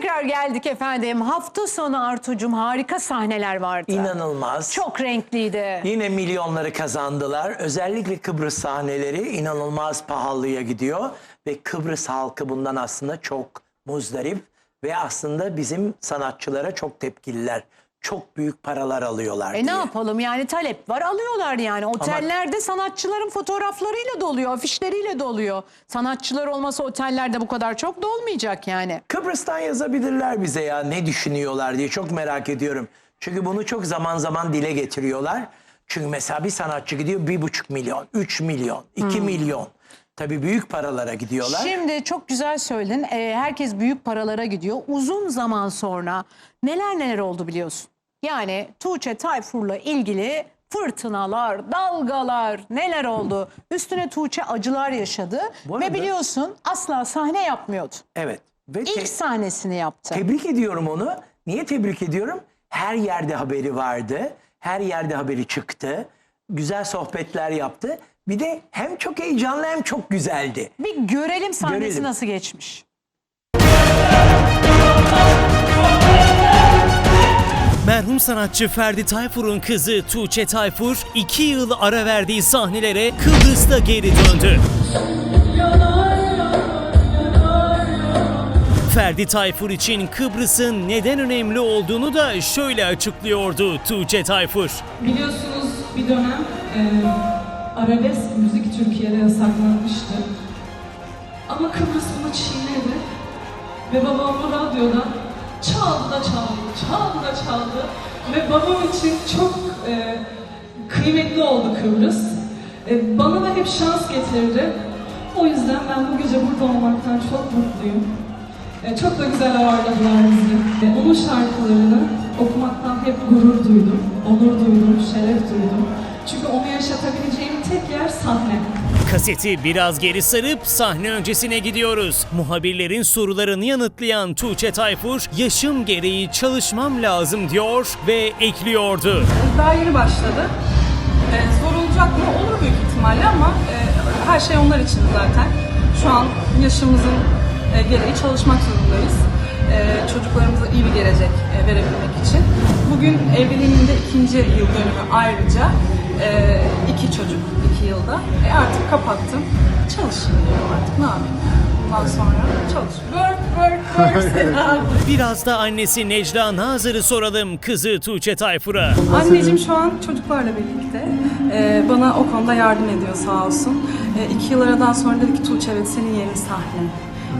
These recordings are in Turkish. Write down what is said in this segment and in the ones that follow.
Tekrar geldik efendim. Hafta sonu Artucum harika sahneler vardı. İnanılmaz. Çok renkliydi. Yine milyonları kazandılar. Özellikle Kıbrıs sahneleri inanılmaz pahalıya gidiyor. Ve Kıbrıs halkı bundan aslında çok muzdarip. Ve aslında bizim sanatçılara çok tepkililer. Çok büyük paralar alıyorlar E diye. ne yapalım yani talep var alıyorlar yani. Otellerde sanatçıların fotoğraflarıyla doluyor, afişleriyle doluyor. Sanatçılar olmasa otellerde bu kadar çok dolmayacak yani. Kıbrıs'tan yazabilirler bize ya ne düşünüyorlar diye çok merak ediyorum. Çünkü bunu çok zaman zaman dile getiriyorlar. Çünkü mesela bir sanatçı gidiyor bir buçuk milyon, üç milyon, iki Hmm. milyon. Tabii büyük paralara gidiyorlar. Şimdi çok güzel söyledin. Ee, herkes büyük paralara gidiyor. Uzun zaman sonra neler neler oldu biliyorsun. Yani Tuğçe Tayfur'la ilgili fırtınalar, dalgalar neler oldu. Üstüne Tuğçe acılar yaşadı. Bu arada- Ve biliyorsun asla sahne yapmıyordu. Evet. Ve te- İlk sahnesini yaptı. tebrik ediyorum onu. Niye tebrik ediyorum? Her yerde haberi vardı. Her yerde haberi çıktı. Güzel sohbetler yaptı. Bir de hem çok heyecanlı hem çok güzeldi. Bir görelim sahnesi Görelim. nasıl geçmiş. Merhum sanatçı Ferdi Tayfur'un kızı Tuğçe Tayfur, iki yıl ara verdiği sahnelere Kıbrıs'ta geri döndü. Ferdi Tayfur için Kıbrıs'ın neden önemli olduğunu da şöyle açıklıyordu Tuğçe Tayfur. Biliyorsunuz bir dönem e, arabesk müzik Türkiye'de yasaklanmıştı. Ama Kıbrıs bunu çiğnedi. Ve babam bu radyoda çaldı da çaldı, çaldı da çaldı. Ve babam için çok e, kıymetli oldu Kıbrıs. E, bana da hep şans getirdi. O yüzden ben bu gece burada olmaktan çok mutluyum. E, çok da güzel ağırladılar bizi. E, onun şarkılarını okumaktan hep gurur duydum, onur duydum, şeref duydum. Çünkü onu yaşatabileceğim tek yer sahne. Kaseti biraz geri sarıp sahne öncesine gidiyoruz. Muhabirlerin sorularını yanıtlayan Tuğçe Tayfur, yaşım gereği çalışmam lazım diyor ve ekliyordu. Daha yeni başladı. Ee, zor olacak mı? Olur büyük ihtimalle ama e, her şey onlar için zaten. Şu an yaşımızın e, gereği çalışmak zorundayız. E, çocuklarımıza iyi bir gelecek e, verebilmek için. Bugün evliliğimin de ikinci yıl dönümü ayrıca. E, iki çocuk iki yılda. E, artık kapattım. Çalışayım diyorum artık ne yapayım. Bundan sonra çalış. Work, work, work. Biraz da annesi Necla Nazır'ı soralım kızı Tuğçe Tayfur'a. Anneciğim şu an çocuklarla birlikte. Ee, bana o konuda yardım ediyor sağ olsun. Ee, iki yıl aradan sonra dedi ki Tuğçe evet senin yerin sahne.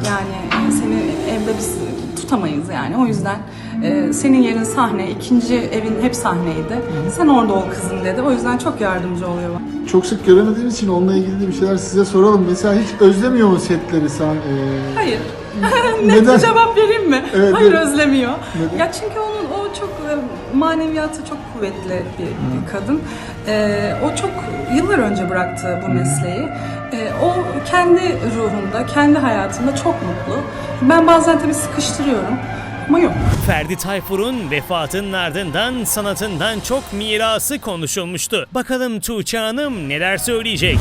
Yani e, seni evde biz tutamayız yani. O yüzden e, senin yerin sahne, ikinci evin hep sahneydi. Sen orada ol kızım dedi. O yüzden çok yardımcı oluyor bana. Çok sık göremediğimiz için onunla ilgili de bir şeyler size soralım. Mesela hiç özlemiyor mu setleri sen? Ee, Hayır. Net Neden? bir cevap vereyim mi? Evet, Hayır evet. özlemiyor. Neden? Ya çünkü onun o çok e, maneviyatı çok kuvvetli bir, bir kadın. E, o çok yıllar önce bıraktı bu mesleği. E, o kendi ruhunda, kendi hayatında çok mutlu. Ben bazen tabii sıkıştırıyorum ama yok. Ferdi Tayfur'un vefatının ardından sanatından çok mirası konuşulmuştu. Bakalım Tuğçe Hanım neler söyleyecek?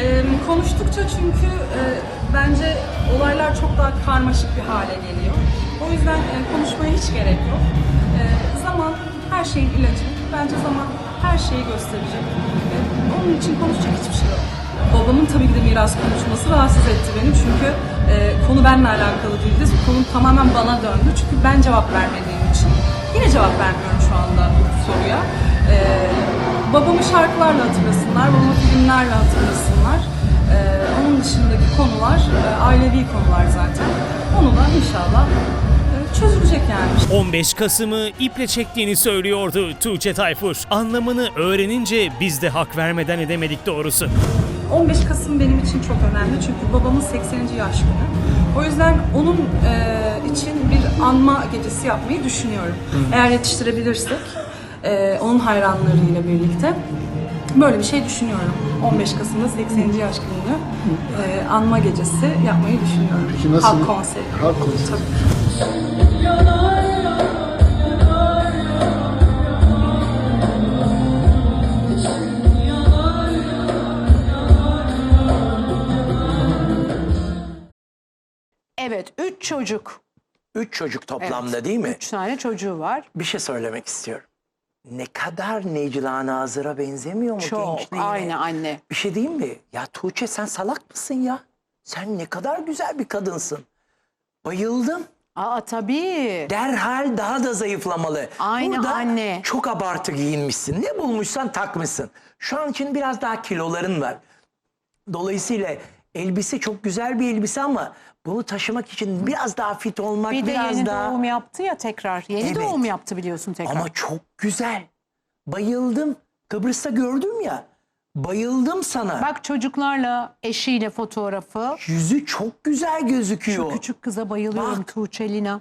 Ee, konuştukça çünkü e, bence olaylar çok daha karmaşık bir hale geliyor. O yüzden e, konuşmaya hiç gerek yok. E, zaman her şeyin ilacı. Bence zaman her şeyi gösterecek. E, onun için konuşacak hiçbir şey yok. Babamın tabii ki de miras konuşması rahatsız etti beni çünkü e, konu benimle alakalı değildi. Konu tamamen bana döndü çünkü ben cevap vermediğim için. Yine cevap vermiyorum şu anda soruya. E, babamı şarkılarla hatırlasınlar, babamı filmlerle hatırlasınlar. E, onun dışındaki konular e, ailevi konular zaten. Onu da inşallah e, çözülecek yani. 15 Kasım'ı iple çektiğini söylüyordu Tuğçe Tayfur. Anlamını öğrenince biz de hak vermeden edemedik doğrusu. 15 Kasım benim için çok önemli çünkü babamın 80. yaş günü. O yüzden onun e, için bir anma gecesi yapmayı düşünüyorum. Eğer yetiştirebilirsek, e, onun hayranlarıyla birlikte böyle bir şey düşünüyorum. 15 Kasım'da 80. yaş gününü e, anma gecesi yapmayı düşünüyorum. Peki nasıl? Halk konseri. Halk konseri. Tabii. Evet, üç çocuk. Üç çocuk toplamda Evet. değil mi? Üç tane çocuğu var. Bir şey söylemek istiyorum. Ne kadar Necla Nazır'a benzemiyor mu Çok. gençliğine? Aynı anne. Bir şey diyeyim mi? Ya Tuğçe sen salak mısın ya? Sen ne kadar güzel bir kadınsın. Bayıldım. Aa tabii. Derhal daha da zayıflamalı. Aynı Burada anne. çok abartı giyinmişsin. Ne bulmuşsan takmışsın. Şu an için biraz daha kiloların var. Dolayısıyla elbise çok güzel bir elbise ama bunu taşımak için biraz daha fit olmak, Bir de biraz yeni daha... doğum yaptı ya tekrar. Yeni Evet. doğum yaptı biliyorsun tekrar. Ama çok güzel. Bayıldım. Kıbrıs'ta gördüm ya. Bayıldım sana. Bak çocuklarla eşiyle fotoğrafı. Yüzü çok güzel gözüküyor. Şu küçük kıza bayılıyorum Bak. Tuğçe Lina.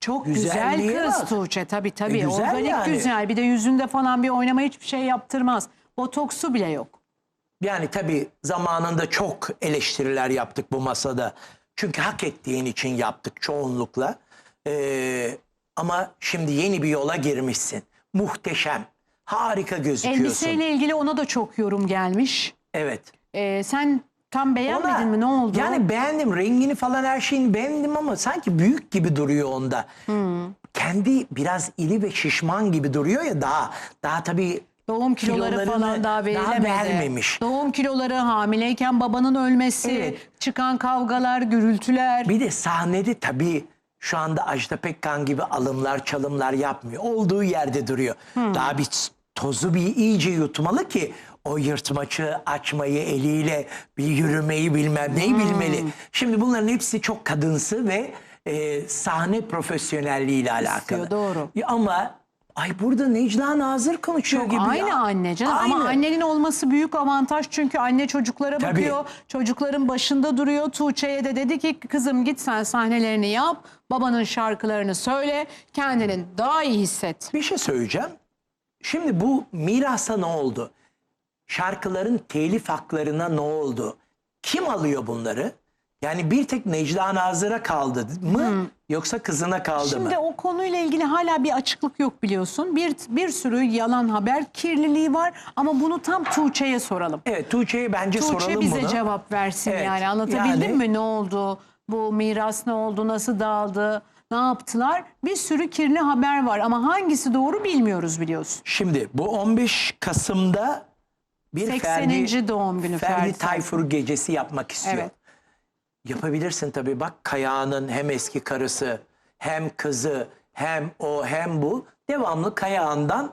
Çok güzel Güzelliğe kız bak. Tuğçe tabii tabii. E, güzel Organik yani. güzel. Bir de yüzünde falan bir oynama hiçbir şey yaptırmaz. Botoksu bile yok. Yani tabii zamanında çok eleştiriler yaptık bu masada. Çünkü hak ettiğin için yaptık çoğunlukla. Ee, ama şimdi yeni bir yola girmişsin. Muhteşem. Harika gözüküyorsun. Elbiseyle ilgili ona da çok yorum gelmiş. Evet. Ee, sen tam beğenmedin Ona- mi? Ne oldu? Yani beğendim. Rengini falan her şeyini beğendim ama sanki büyük gibi duruyor onda. Hmm. Kendi biraz iri ve şişman gibi duruyor ya daha. Daha tabii Doğum kiloları kilolarını falan daha verilemedi. vermemiş. Doğum kiloları, hamileyken babanın ölmesi, Evet. çıkan kavgalar, gürültüler. Bir de sahnede tabii şu anda Ajda Pekkan gibi alımlar çalımlar yapmıyor. Olduğu yerde duruyor. Daha bir tozu bir iyice yutmalı ki o yırtmaçı açmayı eliyle bir yürümeyi bilmem neyi bilmeli. Şimdi bunların hepsi çok kadınsı ve e, sahne profesyonelliğiyle alakalı. Doğru. Ya Ama ay burada Necla Nazır konuşuyor Çok gibi aynı ya. anne canım Aynı. ama annenin olması büyük avantaj çünkü anne çocuklara Tabii. bakıyor. Çocukların başında duruyor. Tuğçe'ye de dedi ki kızım git sen sahnelerini yap. Babanın şarkılarını söyle. Kendini daha iyi hisset. Bir şey söyleyeceğim. Şimdi bu mirasa ne oldu? Şarkıların telif haklarına ne oldu? Kim alıyor bunları? Yani bir tek Necla Nazır'a kaldı mı yoksa kızına kaldı mı? Şimdi o konuyla ilgili hala bir açıklık yok biliyorsun. Bir bir sürü yalan haber kirliliği var ama bunu tam Tuğçe'ye soralım. Evet Tuğçe'ye bence Tuğçe soralım bize bunu. cevap versin Evet, yani anlatabildim yani- mi ne oldu? Bu miras ne oldu? Nasıl dağıldı? Ne yaptılar? Bir sürü kirli haber var ama hangisi doğru bilmiyoruz biliyorsun. Şimdi bu 15 Kasım'da bir 80. Ferdi, doğum günü Ferdi Ferdi Tayfur gecesi yapmak istiyor. Evet. Yapabilirsin tabii. Bak Kayağan'ın hem eski karısı hem kızı hem o hem bu devamlı Kayağan'dan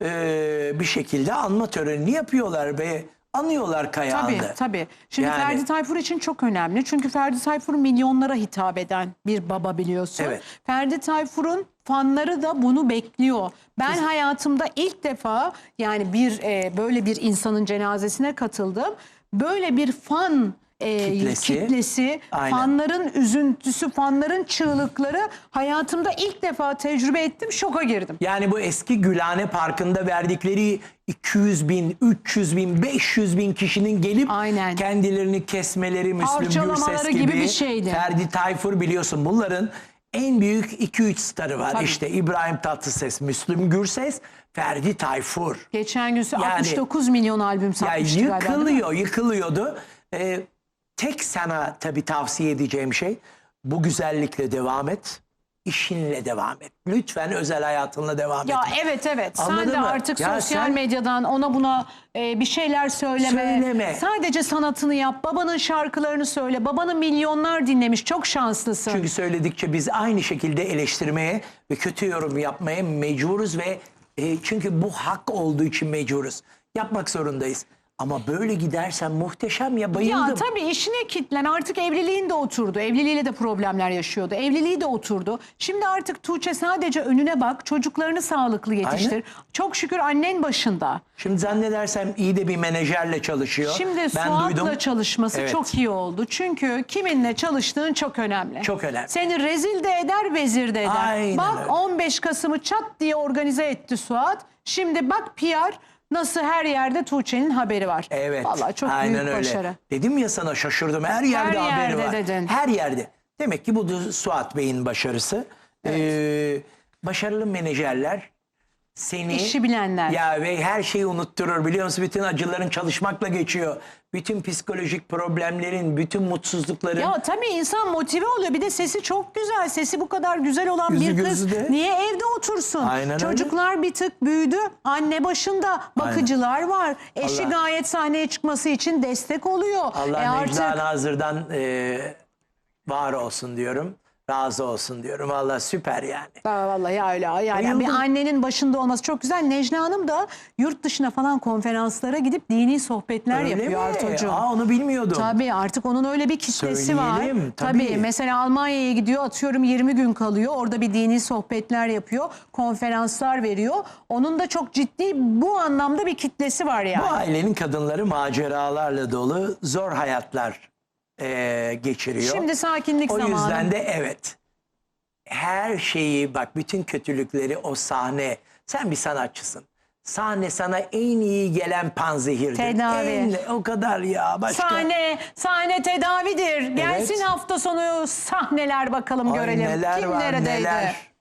eee, bir şekilde anma törenini yapıyorlar ve anıyorlar Kayağan'ı. Tabii tabii. Şimdi Yani- Ferdi Tayfur için çok önemli. Çünkü Ferdi Tayfur milyonlara hitap eden bir baba biliyorsun. Evet. Ferdi Tayfur'un fanları da bunu bekliyor. Ben hayatımda ilk defa yani bir e, böyle bir insanın cenazesine katıldım. Böyle bir fan e, Kitlesi. kitlesi, Aynen. fanların üzüntüsü, fanların çığlıkları hayatımda ilk defa tecrübe ettim. Şoka girdim. Yani bu eski Gülhane Parkı'nda verdikleri 200 bin, 300 bin, 500 bin kişinin gelip Aynen. kendilerini kesmeleri Müslüm Gürses gibi gibi. bir şeydi. Ferdi Tayfur biliyorsun bunların en büyük 2-3 starı var. Tabii. İşte İbrahim Tatlıses, Müslüm Gürses, Ferdi Tayfur. Geçen gün Yani- 69 milyon albüm satmıştı galiba. değil mi? yıkılıyor, yıkılıyordu. Ee, tek sana tabii tavsiye edeceğim şey bu güzellikle devam et. işinle devam et. Lütfen özel hayatınla devam Ya etme. evet evet. Sen Anladın de mı? artık Ya sosyal sen- medyadan ona buna e, bir şeyler söyleme. Söyleme. Sadece sanatını yap. Babanın şarkılarını söyle. Babanı milyonlar dinlemiş. Çok şanslısın. Çünkü söyledikçe biz aynı şekilde eleştirmeye ve kötü yorum yapmaya mecburuz ve e, çünkü bu hak olduğu için mecburuz. Yapmak zorundayız. Ama böyle gidersen muhteşem ya bayıldım. Ya tabii işine kitlen artık evliliğin de oturdu. Evliliğiyle de problemler yaşıyordu. Evliliği de oturdu. Şimdi artık Tuğçe sadece önüne bak. Çocuklarını sağlıklı yetiştir. Aynen. Çok şükür annen başında. Şimdi zannedersem iyi de bir menajerle çalışıyor. Şimdi ben Suat'la duydum. çalışması Evet. çok iyi oldu. Çünkü kiminle çalıştığın çok önemli. Çok önemli. Seni rezil de eder, vezir de eder. Aynen bak öyle. 15 Kasım'ı çat diye organize etti Suat. Şimdi bak PR nasıl her yerde Tuğçe'nin haberi var. Evet. Vallahi çok aynen büyük öyle. başarı. Dedim ya sana şaşırdım. Her yerde Her haberi yerde var. dedin. Her yerde. Demek ki bu da Suat Bey'in başarısı. Ee, başarılı menajerler seni İşi bilenler. ya ve her şeyi unutturur biliyor musun? Bütün acıların çalışmakla geçiyor. Bütün psikolojik problemlerin, bütün mutsuzlukların. Ya tabii insan motive oluyor. Bir de sesi çok güzel. Sesi bu kadar güzel olan Yüzü bir kız gözü de. niye evde otursun? Aynen öyle. Çocuklar bir tık büyüdü. Anne başında bakıcılar var. Eşi Allah- gayet sahneye çıkması için destek oluyor. Allah E artık Necla Nazır'dan e, var olsun diyorum. Razı olsun diyorum. Valla süper yani. Aa, Vallahi öyle. Yani bir annenin başında olması çok güzel. Necla Hanım da yurt dışına falan konferanslara gidip dini sohbetler Öyle yapıyor mi? Artocuğum. Aa onu bilmiyordum. Tabii artık onun öyle bir kitlesi var. Söyleyelim, Tabii. tabii. Mesela Almanya'ya gidiyor atıyorum 20 gün kalıyor. Orada bir dini sohbetler yapıyor. Konferanslar veriyor. Onun da çok ciddi bu anlamda bir kitlesi var yani. Bu ailenin kadınları maceralarla dolu zor hayatlar e, geçiriyor. Şimdi sakinlik o zamanı. yüzden de evet her şeyi bak bütün kötülükleri o sahne. Sen bir sanatçısın. Sahne sana en iyi gelen panzehirdir. Tedavi. En- o kadar ya başka. Sahne, sahne tedavidir. Gelsin Evet. hafta sonu sahneler bakalım Ay görelim. neler Kim var neredeydi? neler.